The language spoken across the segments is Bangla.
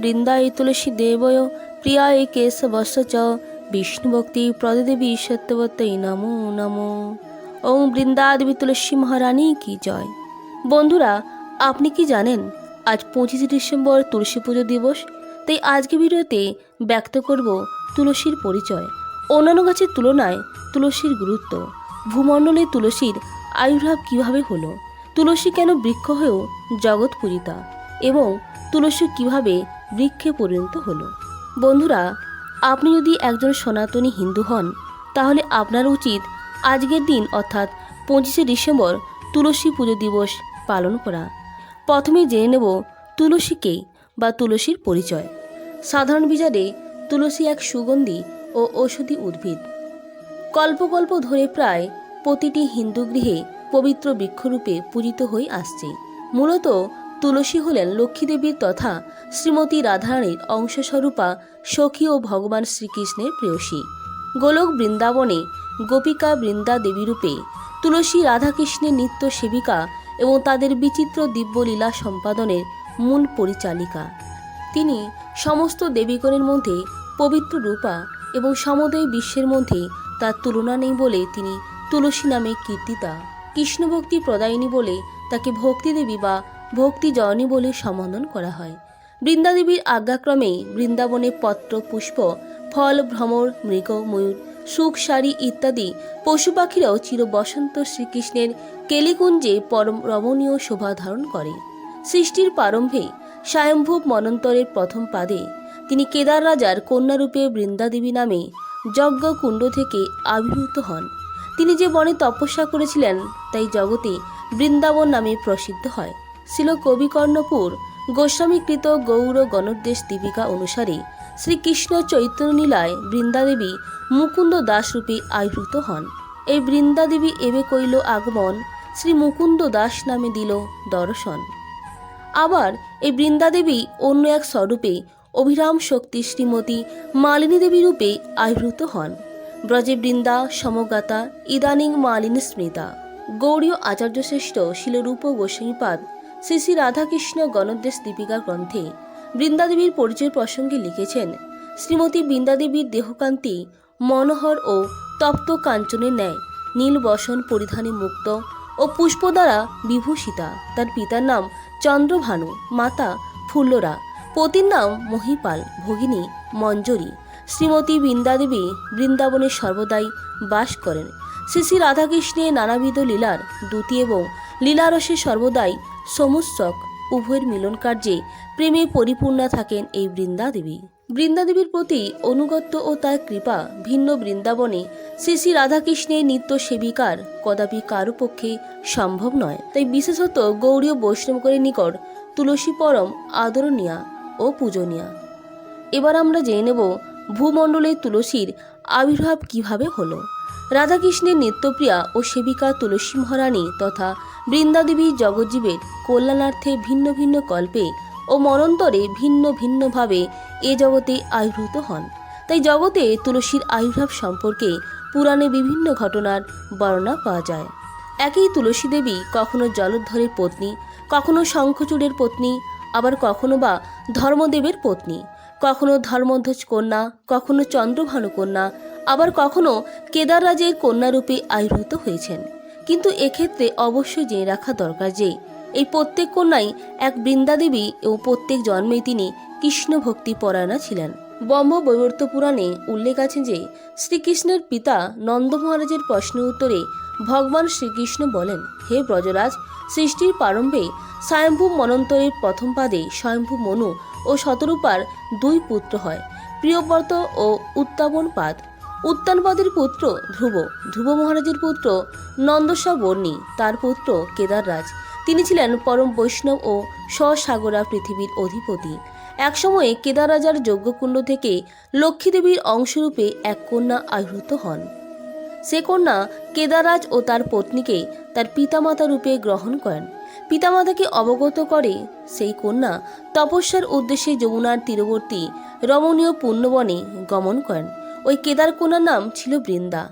বৃন্দায় তুলসী দেবয় প্রিয়ায় কেশবস্য চ। বিষ্ণুভক্তি প্রদেবী সত্যবতী নমো নমো। ওম বৃন্দাদেবী তুলসী মহারানী কি জয়। বন্ধুরা, আপনি কি জানেন, আজ পঁচিশে ডিসেম্বর তুলসী পুজো দিবস, তাই আজকে ভিডিওতে ব্যক্ত করব তুলসীর পরিচয়। অন্যান্য গাছের তুলনায় তুলসীর গুরুত্ব। ভূমণ্ডলে তুলসীর আবির্ভাব কীভাবে হলো? তুলসী কেন বৃক্ষ হয়েও জগৎ পূজিতা? এবং তুলসী কীভাবে বৃক্ষে পরিণত হলো। বন্ধুরা, আপনি যদি একজন সনাতনী হিন্দু হন, তাহলে আপনার উচিত আজকের দিন, অর্থাৎ পঁচিশে ডিসেম্বর, তুলসী পুজো দিবস পালন করা। প্রথমে জেনে নেব তুলসীকে বা তুলসীর পরিচয়। সাধারণ বিচারে তুলসী এক সুগন্ধি ও ঔষধি উদ্ভিদ। কল্পকল্প ধরে প্রায় প্রতিটি হিন্দু গৃহে পবিত্র বৃক্ষরূপে পূজিত হয়ে আসছে। মূলত তুলসী হলেন লক্ষ্মীদেবীর তথা শ্রীমতী রাধারানীর অংশস্বরূপা সখী ও ভগবান শ্রীকৃষ্ণের প্রেয়সী। গোলক বৃন্দাবনে গোপিকা বৃন্দা দেবীরূপে তুলসী রাধাকৃষ্ণের নিত্য সেবিকা এবং তাদের বিচিত্র দিব্যলীলা সম্পাদনের মূল পরিচালিকা। তিনি সমস্ত দেবীগণের মধ্যে পবিত্র রূপা এবং সমদয় বিশ্বের মধ্যে তার তুলনা নেই বলে তিনি তুলসী নামে কীর্তিতা, কৃষ্ণভক্তি প্রদায়িনী বলে তাকে ভক্তিদেবী বা ভক্তি জননী বলে সম্বোধন করা হয়। বৃন্দাদেবীর আজ্ঞাক্রমে বৃন্দাবনে পত্র, পুষ্প, ফল, ভ্রমর, মৃগ, ময়ূর, সুখ শাড়ি ইত্যাদি পশু পাখিরাও চির বসন্ত শ্রীকৃষ্ণের কেলিকুঞ্জে পরম রমণীয় শোভা ধারণ করে। সৃষ্টির প্রারম্ভে স্বয়ম্ভূব মনন্তরের প্রথম পাদে তিনি কেদার রাজার কন্যারূপে বৃন্দাদেবী নামে যজ্ঞকুণ্ড থেকে আবির্ভূত হন। তিনি যে বনে তপস্যা করেছিলেন, তাই জগতে বৃন্দাবন নামে প্রসিদ্ধ হয়। ছিল কবিকর্ণপুর। গোস্বামীকৃত গৌর গণোদ্দেশ দীপিকা অনুসারে শ্রীকৃষ্ণ চৈতন্য লীলায় বৃন্দাদেবী মুকুন্দ দাস রূপে আবির্ভূত হন। এই বৃন্দাদেবী এবে কইল আগমন, শ্রী মুকুন্দ দাস নামে দিল দর্শন। আবার এই বৃন্দাদেবী অন্য এক স্বরূপে অভিরাম শক্তি শ্রীমতী মালিনী দেবী রূপে আবির্ভূত হন। ব্রজে বৃন্দা সমগাতা ইদানিং মালিনী স্মৃতা। গৌড়ীয় আচার্যশ্রেষ্ঠ শিলরূপ গোস্বামীপাদ শ্রী শ্রী রাধাকৃষ্ণ গণদেশ দীপিকা গ্রন্থে বৃন্দাদেবীর পরিচয় প্রসঙ্গে লিখেছেন, শ্রীমতী বৃন্দাদেবীর দেহকান্তি, মনোহর ও তপ্ত কাঞ্চনের ন্যায় নীল বসন পরিধানে মুক্ত ও পুষ্প দ্বারা বিভূষিতা। তার পিতার নাম চন্দ্রভানু, মাতা ফুল্লরা। পতির নাম মহিপাল, ভগিনী মঞ্জরি। শ্রীমতী বৃন্দাদেবী বৃন্দাবনে সর্বদাই বাস করেন। শ্রী শ্রী রাধাকৃষ্ণের নানাবিধ লীলার দ্যুতি এবং লীলারসে সর্বদাই সমুৎসক উভয়ের মিলন কার্যে প্রেমে পরিপূর্ণা থাকেন এই বৃন্দাদেবী। বৃন্দাদেবীর প্রতি অনুগত্য ও তার কৃপা ভিন্ন বৃন্দাবনে শ্রী শ্রী রাধাকৃষ্ণের নিত্য সেবিকার কদাপি কারও পক্ষে সম্ভব নয়। তাই বিশেষত গৌড়ীয় বৈষ্ণবকরের নিকট তুলসী পরম আদরণীয়া ও পূজনীয়া। এবার আমরা জেনে নেব ভূমণ্ডলে তুলসীর আবির্ভাব কীভাবে হলো। রাধাকৃষ্ণের নিত্যপ্রিয়া ও সেবিকা তুলসী মহারানী তথা বৃন্দাদেবী জগজ্জীবের কল্যাণার্থে ভিন্ন ভিন্ন কল্পে ও মনন্তরে ভিন্ন ভিন্নভাবে এ জগতে আবির্ভূত হন। তাই জগতে তুলসীর আবির্ভাব সম্পর্কে পুরাণে বিভিন্ন ঘটনার বর্ণনা পাওয়া যায়। একই তুলসী দেবী কখনো জলধরের পত্নী, কখনো শঙ্খচূড়ের পত্নী, আবার কখনো বা ধর্মদেবের পত্নী, কখনো ধর্মধ্বজ কন্যা, কখনো চন্দ্রভানু কন্যা আবার কখনো কেদাররাজের কন্যারূপে আবির্ভূত হয়েছেন। কিন্তু এক্ষেত্রে অবশ্যই জেনে রাখা দরকার যে, এই প্রত্যেক কন্যাই এক বৃন্দাদেবী এবং প্রত্যেক জন্মেই তিনি কৃষ্ণ ভক্তি পরায়ণা ছিলেন। ব্রহ্ম বৈবর্ত পুরাণে উল্লেখ আছে যে, শ্রীকৃষ্ণের পিতা নন্দ মহারাজের প্রশ্ন উত্তরে ভগবান শ্রীকৃষ্ণ বলেন, হে ব্রজরাজ, সৃষ্টির প্রারম্ভে স্বয়ম্ভূ মনন্তরের প্রথম পাদে স্বয়ম্ভূ মনু ও শতরূপার দুই পুত্র হয়, প্রিয়ব্রত ও উত্তাবন পাদ। উত্তানপাদের পুত্র ধ্রুব। ধ্রুব মহারাজের পুত্র নন্দসা বর্ণী। তার পুত্র কেদাররাজ। তিনি ছিলেন পরম বৈষ্ণব ও স্বসাগরা পৃথিবীর অধিপতি। একসময়ে কেদার রাজার যজ্ঞকুণ্ড থেকে লক্ষ্মীদেবীর অংশরূপে এক কন্যা আবির্ভূত হন। সে কন্যা কেদারাজ ও তার পত্নীকে তার পিতামাতা রূপে গ্রহণ করেন। পিতামাতাকে অবগত করে সেই কন্যা তপস্যার উদ্দেশ্যে যমুনার তীরবর্তী রমণীয় পুণ্যবনে গমন করেন। ওই কেদার কন্যার নাম ছিল বৃন্দা।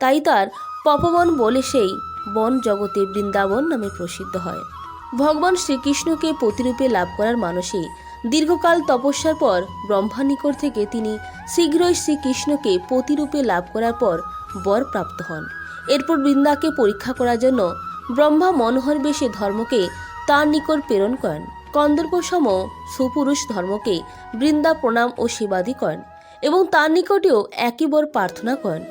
তাই তার পপবন বলে সেই বন জগতে বৃন্দাবন নামে প্রসিদ্ধ হয়। ভগবান শ্রীকৃষ্ণকে প্রতিরূপে লাভ করার মানসে দীর্ঘকাল তপস্যার পর ব্রহ্মার নিকট থেকে তিনি শীঘ্রই শ্রীকৃষ্ণকে প্রতিরূপে লাভ করার পর বর প্রাপ্ত হন। এরপর বৃন্দাকে পরীক্ষা করার জন্য ব্রহ্মা মনোহর বেশে ধর্মকে তার নিকট প্রেরণ করেন। কন্দর্পসম সুপুরুষ ধর্মকে বৃন্দা প্রণাম ও সেবাদি করেন। এবং তার নিকটেও একই বর প্রার্থনা করেন।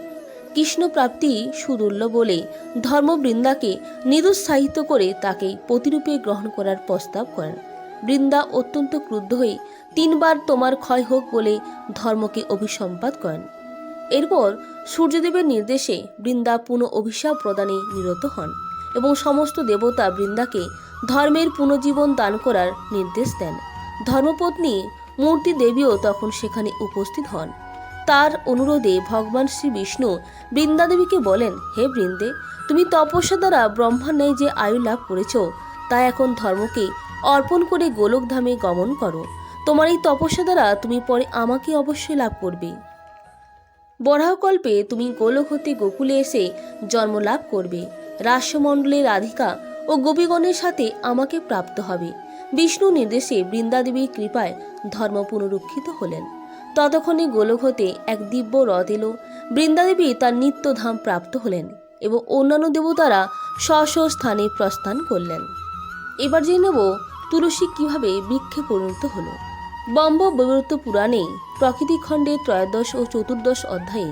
কৃষ্ণ প্রাপ্তি সুদূর্ল বলে ধর্মবৃন্দাকে নিরুৎসাহিত করে তাকে প্রতিরূপে গ্রহণ করার প্রস্তাব করেন। বৃন্দা অত্যন্ত ক্রুদ্ধ হয়ে তিনবার তোমার ক্ষয় হোক বলে ধর্মকে অভিসম্পাদ করেন। এরপর সূর্যদেবের নির্দেশে বৃন্দা পুনঃ অভিশাপ প্রদানে নিরত হন এবং সমস্ত দেবতা বৃন্দাকে ধর্মের পুনর্জীবন দান করার নির্দেশ দেন। ধর্মপত্নী মূর্তি দেবীও তখন সেখানে উপস্থিত হন। তার অনুরোধে ভগবান শ্রী বিষ্ণু বৃন্দাদেবীকে বলেন, হে বৃন্দে, তুমি তপস্যা দ্বারা ব্রহ্মার ন্যায় যে আয়ু লাভ করেছ, তা এখন ধর্মকে অর্পণ করে গোলকধামে গমন করো। তোমার এই তপস্যা দ্বারা তুমি পরে আমাকে অবশ্যই লাভ করবে। বরাহকল্পে তুমি গোলক হতে গোকুলে এসে জন্ম লাভ করবে। রাষ্ট্রমণ্ডলের রাধিকা ও গোপীগণের সাথে আমাকে প্রাপ্ত হবে। বিষ্ণু নির্দেশে বৃন্দাদেবীর কৃপায় ধর্ম পুনরুক্ষিত হলেন। ততক্ষণে গোলক হতে এক দিব্য রথ এলো। বৃন্দাদেবী তার নিত্যধাম প্রাপ্ত হলেন এবং অন্যান্য দেবতারা স্ব স্থানে প্রস্থান করলেন। এবার জেনে নেব তুলসী কীভাবে বৃক্ষে পরিণত হলো। বম্ব বিবৃত পুরাণে প্রকৃতিখণ্ডের ত্রয়োদশ ও চতুর্দশ অধ্যায়ে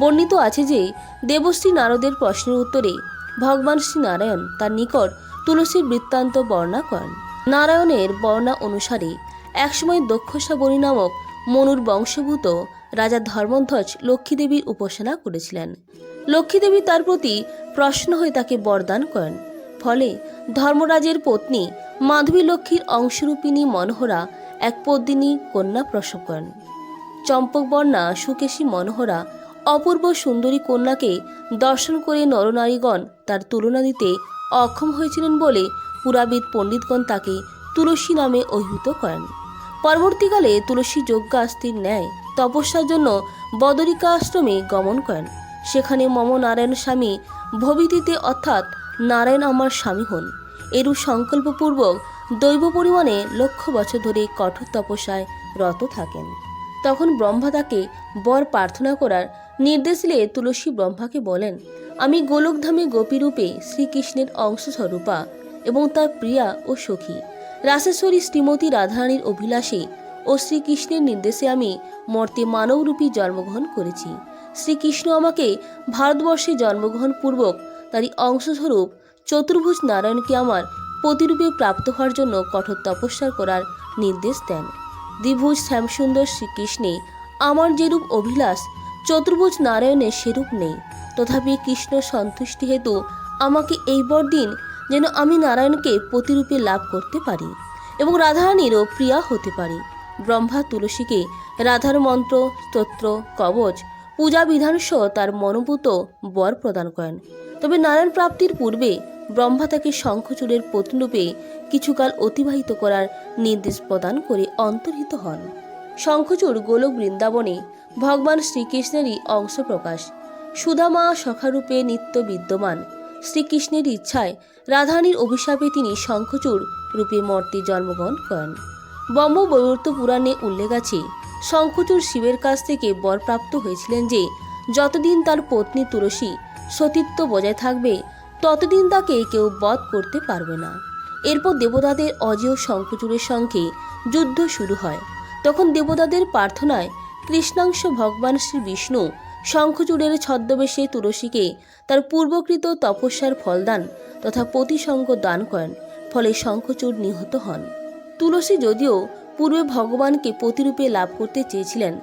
বর্ণিত আছে যে দেবশ্রী নারদের প্রশ্নের উত্তরে ভগবান শ্রী নারায়ণ তার নিকট তুলসীর বৃত্তান্ত বর্ণনা করেন। নারায়ণের বর্ণনা অনুসারে একসময় দক্ষসাবরী নামক মনুর বংশভূত রাজা ধর্মধ্বজ লক্ষ্মীদেবীর উপাসনা করেছিলেন। লক্ষ্মীদেবী তার প্রতি প্রশ্ন হয়ে তাকে বরদান করেন। ফলে ধর্মরাজের পত্নী মাধবী লক্ষ্মীর অংশরূপিণী মনোহরা এক পদ্মিনী কন্যা প্রসব করেন। চম্পকবর্ণা সুকেশী মনোহরা অপূর্ব সুন্দরী কন্যাকে দর্শন করে নরনারীগণ তার তুলনা দিতে অক্ষম হয়েছিলেন বলে পুরাবিদ পণ্ডিতগণ তাকে তুলসী নামে অভিহিত করেন। পরবর্তীকালে তুলসী যজ্ঞাস্তির ন্যায় তপস্যার জন্য বদরিকা আশ্রমে গমন করেন। সেখানে মম নারায়ণ স্বামী ভবিতিতে অর্থাৎ নারায়ণ আমার স্বামী হন। এরূপ সংকল্পপূর্বক দৈব পরিমাণে লক্ষ বছর ধরে কঠোর তপস্যায় রত থাকেন। তখন ব্রহ্মা তাকে বর প্রার্থনা করার নির্দেশ দিলে তুলসী ব্রহ্মাকে বলেন, আমি গোলকধামে গোপীরূপে শ্রীকৃষ্ণের অংশস্বরূপা এবং তার প্রিয়া ও সখী। রাসেশ্বরী শ্রীমতী রাধারানীর অভিলাষে ও শ্রীকৃষ্ণের নির্দেশে আমি মর্তে মানবরূপী জন্মগ্রহণ করেছি। শ্রীকৃষ্ণ আমাকে ভারতবর্ষে জন্মগ্রহণ পূর্বক তারই অংশস্বরূপ চতুর্ভুজ নারায়ণকে আমার প্রতিরূপে প্রাপ্ত হওয়ার জন্য কঠোর তপস্যা করার নির্দেশ দেন। দ্বিভুজ শ্যামসুন্দর শ্রীকৃষ্ণে আমার যেরূপ অভিলাষ, চতুর্ভুজ নারায়ণের সেরূপ নেই। তথাপি কৃষ্ণ সন্তুষ্টি হেতু আমাকে এই বর দিন যেন আমি নারায়ণকে প্রতিরূপে লাভ করতে পারি এবং রাধারানীরও প্রিয়া হতে পারি। ব্রহ্মা তুলসীকে রাধার মন্ত্র, স্তোত্র, কবচ, পূজা বিধান সহ তার মনোভূত বর প্রদান করেন। তবে নারায়ণ প্রাপ্তির পূর্বে ব্রহ্মা তাকে শঙ্খচূড়ের প্রতিরূপে কিছুকাল অতিবাহিত করার নির্দেশ প্রদান করে অন্তর্হিত হন। শঙ্খচূড় গোলক বৃন্দাবনে ভগবান শ্রীকৃষ্ণেরই অংশ প্রকাশ সুদামা সখারূপে নিত্য বিদ্যমান। শ্রীকৃষ্ণের ইচ্ছায় রাধারানীর অভিশাপে তিনি শঙ্খচূড় রূপে মর্তে জন্মগ্রহণ করেন। ব্রহ্ম বৈবর্ত পুরাণে উল্লেখ আছে, শঙ্খচূড় শিবের কাছ থেকে বরপ্রাপ্ত হয়েছিলেন যে, যতদিন তার পত্নী তুলসী সতীত্ব বজায় থাকবে, ততদিন তাকে কেউ বধ করতে পারবে না। এরপর দেবতাদের অজেয় শঙ্খচূড়ের সঙ্গে যুদ্ধ শুরু হয়। তখন দেবতাদের প্রার্থনায় কৃষ্ণাংশ ভগবান শ্রী বিষ্ণু শঙ্খচূড়ের ছদ্মবেশে তুলসীকে তার পূর্বকৃত তপস্যার ফলদান তথা প্রতিসঙ্গ দান করেন, ফলে শঙ্খচূড় নিহত হন। তুলসী যদিও পূর্বে ভগবানকে প্রতিরূপে লাভ করতে চেয়েছিলেন,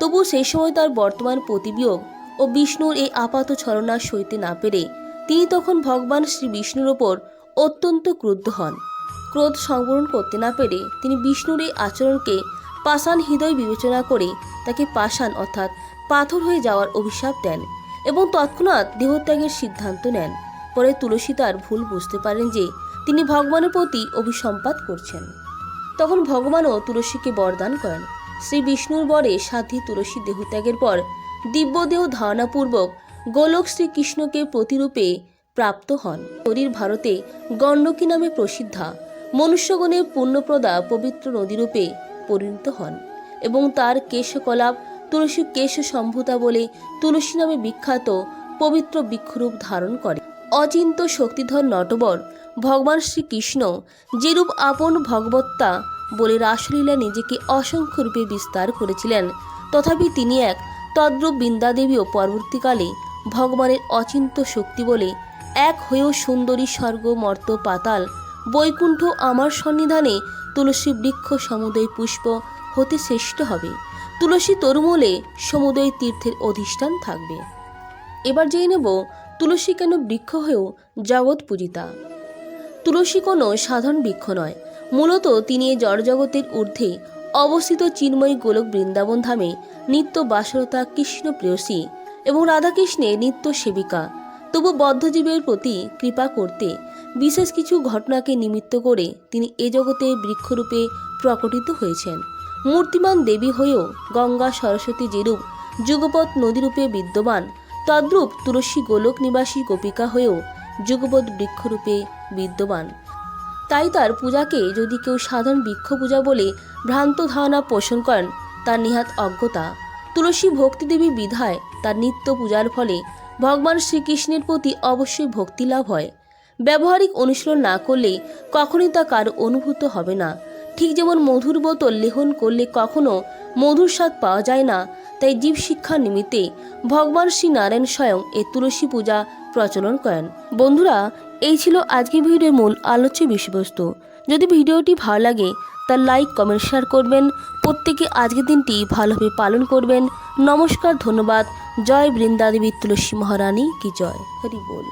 তবু সেই সময় তার বর্তমান প্রতিবিয়োগ ও বিষ্ণুর এই আপাত ছলনা সইতে না পেরে তিনি তখন ভগবান শ্রী বিষ্ণুর ওপর অত্যন্ত ক্রুদ্ধ হন। ক্রোধ সংবরণ করতে না পেরে তিনি বিষ্ণুর এই আচরণকে পাষাণ হৃদয় বিবেচনা করে তাকে পাষাণ অর্থাৎ পাথর হয়ে যাওয়ার অভিশাপ দেন এবং তৎক্ষণাৎ দেহত্যাগের সিদ্ধান্ত নেন। পরে তুলসী তার ভুল বুঝতে পারেন যে তিনি ভগবানের প্রতি অভিসম্পাত করছেন। তখন ভগবানও তুলসীকে বরদান করেন। শ্রী বিষ্ণুর বরে সাধ্বী তুলসী দেহত্যাগের পর দিব্যদেহ ধারণাপূর্বক গোলক শ্রীকৃষ্ণকে প্রতিরূপে প্রাপ্ত হন। শরীর ভারতে গণ্ডকী নামে প্রসিদ্ধা মনুষ্যগণের পুণ্যপ্রদা পবিত্র নদীরূপে পরিণত হন এবং তার কেশকলাপ তুলসী কেশ সম্ভূতা বলে তুলসী নামে বিখ্যাত পবিত্র বৃক্ষরূপ ধারণ করে। অচিন্ত শক্তিধর নটবর, ভগবান শ্রীকৃষ্ণ, যেরূপ আপন ভগবত্তা বলে রাসলীলা নিজেকে অসংখ্য রূপে বিস্তার করেছিলেন। তথাপি তিনি এক তদ্রূপ বৃন্দাদেবীও পরবর্তীকালে ভগবানের অচিন্ত শক্তি বলে এক হয়েও সুন্দরী স্বর্গ মর্ত পাতাল বৈকুণ্ঠ আমার সন্নিধানে তুলসী বৃক্ষ সমুদয় পুষ্প হতে শ্রেষ্ঠ হবে। তুলসী তরুমূলে সমুদয় তীর্থের অধিষ্ঠান থাকবে। এবার জেনে নেব তুলসী কেন বৃক্ষ হয়েও জগৎ পূজিতা। তুলসী কোনো সাধারণ বৃক্ষ নয়। মূলত তিনি জড়জগতের ঊর্ধ্বে অবস্থিত চিন্ময়ী গোলক বৃন্দাবন ধামে নিত্য বাসরতা কৃষ্ণ প্রেয়সী এবং রাধাকৃষ্ণের নিত্য সেবিকা। তবু বদ্ধজীবের প্রতি কৃপা করতে বিশেষ কিছু ঘটনাকে নিমিত্ত করে তিনি এ জগতে বৃক্ষরূপে প্রকটিত হয়েছেন। মূর্তিমান দেবী হয়েও গঙ্গা সরস্বতী যেরূপ যুগপৎ নদীরূপে বিদ্যমান, তদ্রূপ তুলসী গোলক নিবাসী গোপিকা হয়েও যুগপৎ বৃক্ষরূপে বিদ্যমান। তাই তার পূজাকে যদি কেউ সাধারণ বৃক্ষ পূজা বলে ভ্রান্ত ধারণা পোষণ করেন, তার নিহাত অজ্ঞতা। তুলসী ভক্তিদেবী বিধায় তার নিত্য পূজার ফলে ভগবান শ্রীকৃষ্ণের প্রতি অবশ্যই ভক্তি লাভ হয়। ব্যবহারিক অনুশীলন না করলে কখনই তা কারও অনুভূত হবে না। ঠিক যেমন মধুর বোতল লেহন করলে কখনো মধুর স্বাদ পাওয়া যায় না, তাই জীব শিক্ষার নিমিত্তে ভগবান শ্রী নারায়ণ স্বয়ং এই তুলসী পূজা প্রচলন করেন। বন্ধুরা, এই ছিল আজকের ভিডিওর মূল আলোচ্য বিষয়বস্তু। যদি ভিডিওটি ভালো লাগে তার লাইক, কমেন্ট, শেয়ার করবেন। প্রত্যেকে আজকের দিনটি ভালোভাবে পালন করবেন। নমস্কার, ধন্যবাদ। জয় বৃন্দাদেবী তুলসী মহারানী, কি জয়। হরি বল।